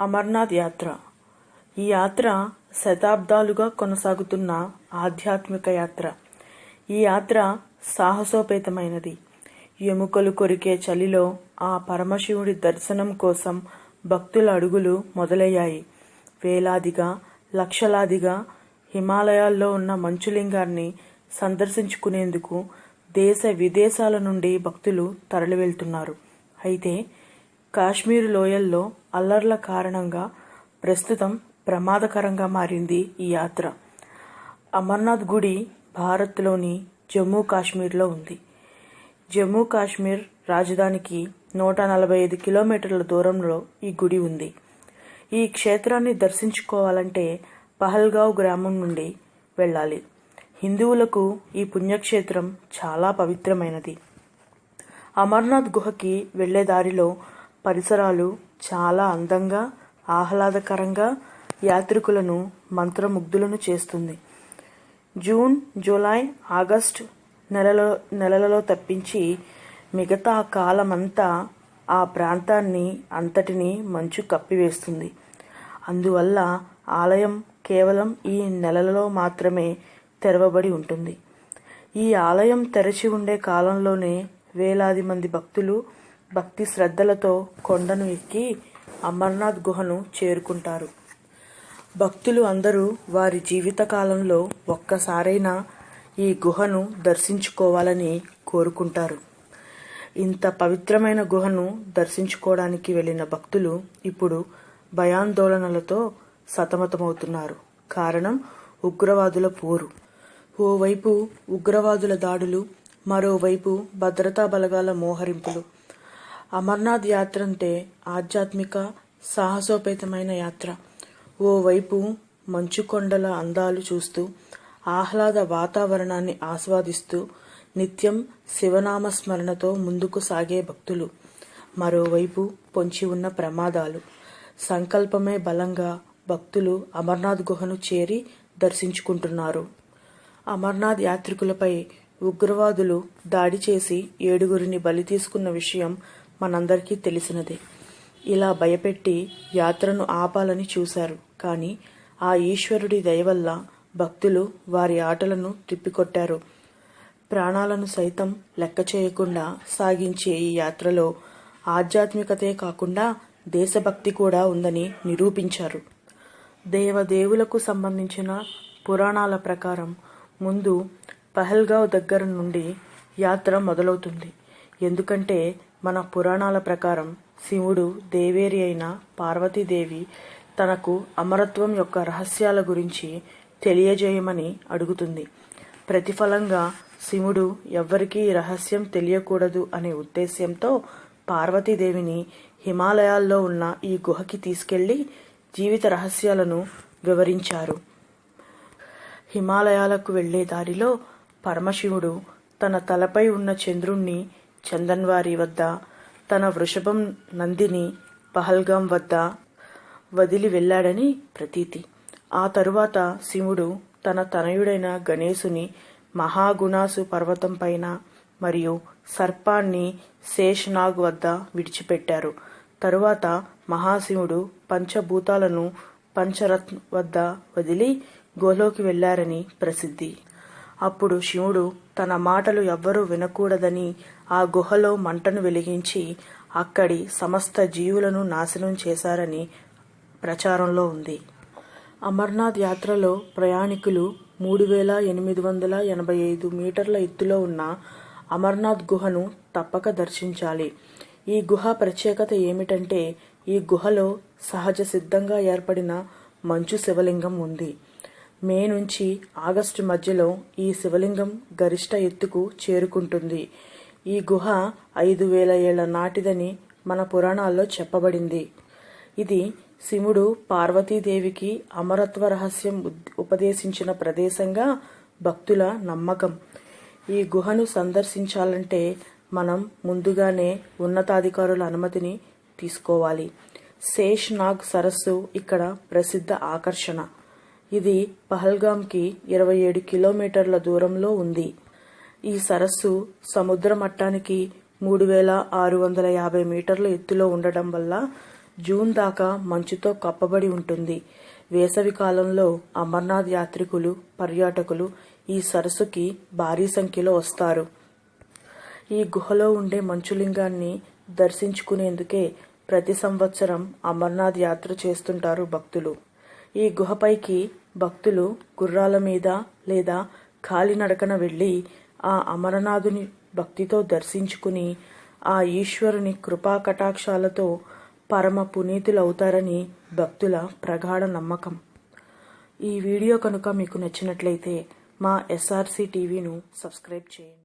అమర్నాథ్ యాత్ర. ఈ యాత్ర శతాబ్దాలుగా కొనసాగుతున్న ఆధ్యాత్మిక యాత్ర. ఈ యాత్ర సాహసోపేతమైనది. ఎముకలు కొరికే చలిలో ఆ పరమశివుడి దర్శనం కోసం భక్తుల అడుగులు మొదలయ్యాయి. వేలాదిగా లక్షలాదిగా హిమాలయాల్లో ఉన్న మంచులింగాన్ని సందర్శించుకునేందుకు దేశ విదేశాల నుండి భక్తులు తరలివెళ్తున్నారు. అయితే కాశ్మీర్ లోయల్లో అల్లర్ల కారణంగా ప్రస్తుతం ప్రమాదకరంగా మారింది ఈ యాత్ర. అమర్నాథ్ గుడి భారత్లోని జమ్మూ కాశ్మీర్లో ఉంది. జమ్మూ కాశ్మీర్ రాజధానికి నూట నలభై ఐదు కిలోమీటర్ల దూరంలో ఈ గుడి ఉంది. ఈ క్షేత్రాన్ని దర్శించుకోవాలంటే పహల్గావ్ గ్రామం నుండి వెళ్ళాలి. హిందువులకు ఈ పుణ్యక్షేత్రం చాలా పవిత్రమైనది. అమర్నాథ్ గుహకి వెళ్ళే దారిలో పరిసరాలు చాలా అందంగా ఆహ్లాదకరంగా యాత్రికులను మంత్రముగ్ధులను చేస్తుంది. జూన్ జూలై ఆగస్ట్ నెలలో నెలలలో తప్పించి మిగతా కాలమంతా ఆ ప్రాంతాన్ని అంతటిని మంచు కప్పివేస్తుంది. అందువల్ల ఆలయం కేవలం ఈ నెలలలో మాత్రమే తెరవబడి ఉంటుంది. ఈ ఆలయం తెరచి ఉండే కాలంలోనే వేలాది మంది భక్తులు భక్తి శ్రద్ధలతో కొండను ఎక్కి అమర్నాథ్ గుహను చేరుకుంటారు. భక్తులు అందరూ వారి జీవితకాలంలో ఒక్కసారైనా ఈ గుహను దర్శించుకోవాలని కోరుకుంటారు. ఇంత పవిత్రమైన గుహను దర్శించుకోవడానికి వెళ్ళిన భక్తులు ఇప్పుడు భయాందోళనలతో సతమతమవుతున్నారు. కారణం ఉగ్రవాదుల పోరు. ఓవైపు ఉగ్రవాదుల దాడులు మరోవైపు భద్రతా బలగాల మోహరింపులు. అమర్నాథ్ యాత్ర అంటే ఆధ్యాత్మిక సాహసోపేతమైన యాత్ర. ఓవైపు మంచు కొండల అందాలు చూస్తూ ఆహ్లాద వాతావరణాన్ని ఆస్వాదిస్తూ నిత్యం శివనామ స్మరణతో ముందుకు సాగే భక్తులు. మరోవైపు పొంచి ఉన్న ప్రమాదాలు. సంకల్పమే బలంగా భక్తులు అమర్నాథ్ గుహను చేరి దర్శించుకుంటున్నారు. అమర్నాథ్ యాత్రికులపై ఉగ్రవాదులు దాడి చేసి ఏడుగురిని బలి తీసుకున్న విషయం మనందరికీ తెలిసినదే. ఇలా భయపెట్టి యాత్రను ఆపాలని చూశారు. కానీ ఆ ఈశ్వరుడి దయవల్ల భక్తులు వారి ఆటలను తిప్పికొట్టారు. ప్రాణాలను సైతం లెక్క చేయకుండా సాగించే ఈ యాత్రలో ఆధ్యాత్మికతే కాకుండా దేశభక్తి కూడా ఉందని నిరూపించారు. దేవదేవులకు సంబంధించిన పురాణాల ప్రకారం ముందు పహల్గావ్ దగ్గర నుండి యాత్ర మొదలవుతుంది. ఎందుకంటే మన పురాణాల ప్రకారం శివుడు దేవేరి అయిన పార్వతీదేవి తనకు అమరత్వం యొక్క రహస్యాల గురించి తెలియజేయమని అడుగుతుంది. ప్రతిఫలంగా శివుడు ఎవ్వరికీ రహస్యం తెలియకూడదు అనే ఉద్దేశ్యంతో పార్వతీదేవిని హిమాలయాల్లో ఉన్న ఈ గుహకి తీసుకెళ్ళి జీవిత రహస్యాలను వివరించారు. హిమాలయాలకు వెళ్ళే దారిలో పరమశివుడు తన తలపై ఉన్న చంద్రుణ్ణి చందన్వారి వద్ద తన వృషభం నందిని పహల్గాం వద్ద వదిలి వెళ్ళాడని ప్రతీతి. ఆ తరువాత శివుడు తన తనయుడైన గణేశుని మహాగుణాసు పర్వతం పైన మరియు సర్పాన్ని శేషనాగ్ వద్ద విడిచిపెట్టారు. తరువాత మహాశివుడు పంచభూతాలను పంచరత్ వద్ద వదిలి గోలోకి వెళ్ళారని ప్రసిద్ధి. అప్పుడు శివుడు తన మాటలు ఎవ్వరూ వినకూడదని ఆ గుహలో మంటను వెలిగించి అక్కడి సమస్త జీవులను నాశనం చేశారని ప్రచారంలో ఉంది. అమర్నాథ్ యాత్రలో ప్రయాణికులు మూడు వేల ఎనిమిది వందల ఎనభై ఐదు మీటర్ల ఎత్తులో ఉన్న అమర్నాథ్ గుహను తప్పక దర్శించాలి. ఈ గుహ ప్రత్యేకత ఏమిటంటే ఈ గుహలో సహజ సిద్ధంగా ఏర్పడిన మంచు శివలింగం ఉంది. మే నుంచి ఆగస్టు మధ్యలో ఈ శివలింగం గరిష్ట ఎత్తుకు చేరుకుంటుంది. ఈ గుహ ఐదు వేల ఏళ్ళ నాటిదని మన పురాణాల్లో చెప్పబడింది. ఇది శివుడు పార్వతీదేవికి అమరత్వ రహస్యం ఉపదేశించిన ప్రదేశంగా భక్తుల నమ్మకం. ఈ గుహను సందర్శించాలంటే మనం ముందుగానే ఉన్నతాధికారుల అనుమతిని తీసుకోవాలి. శేష్ నాగ్ సరస్సు ఇక్కడ ప్రసిద్ధ ఆకర్షణ. ఇది పహల్గాంకి ఇరవై ఏడు కిలోమీటర్ల దూరంలో ఉంది. ఈ సరస్సు సముద్ర మట్టానికి మూడు వేల ఆరు వందల యాభై మీటర్ల ఎత్తులో ఉండడం వల్ల జూన్ దాకా మంచుతో కప్పబడి ఉంటుంది. వేసవి కాలంలో అమర్నాథ్ యాత్రికులు పర్యాటకులు ఈ సరస్సుకి భారీ సంఖ్యలో వస్తారు. ఈ గుహలో ఉండే మంచులింగాన్ని దర్శించుకునేందుకే ప్రతి సంవత్సరం అమర్నాథ్ యాత్ర చేస్తుంటారు భక్తులు. ఈ గుహపైకి భక్తులు గుర్రాల మీద లేదా కాలినడకన వెళ్ళి ఆ అమరనాథుని భక్తితో దర్శించుకుని ఆ ఈశ్వరుని కృపా కటాక్షాలతో పరమ పునీతులవుతారని భక్తుల ప్రగాఢ నమ్మకం. ఈ వీడియో కనుక మీకు నచ్చినట్లయితే మా ఎస్ఆర్సి టీవీను సబ్స్క్రైబ్ చేయండి.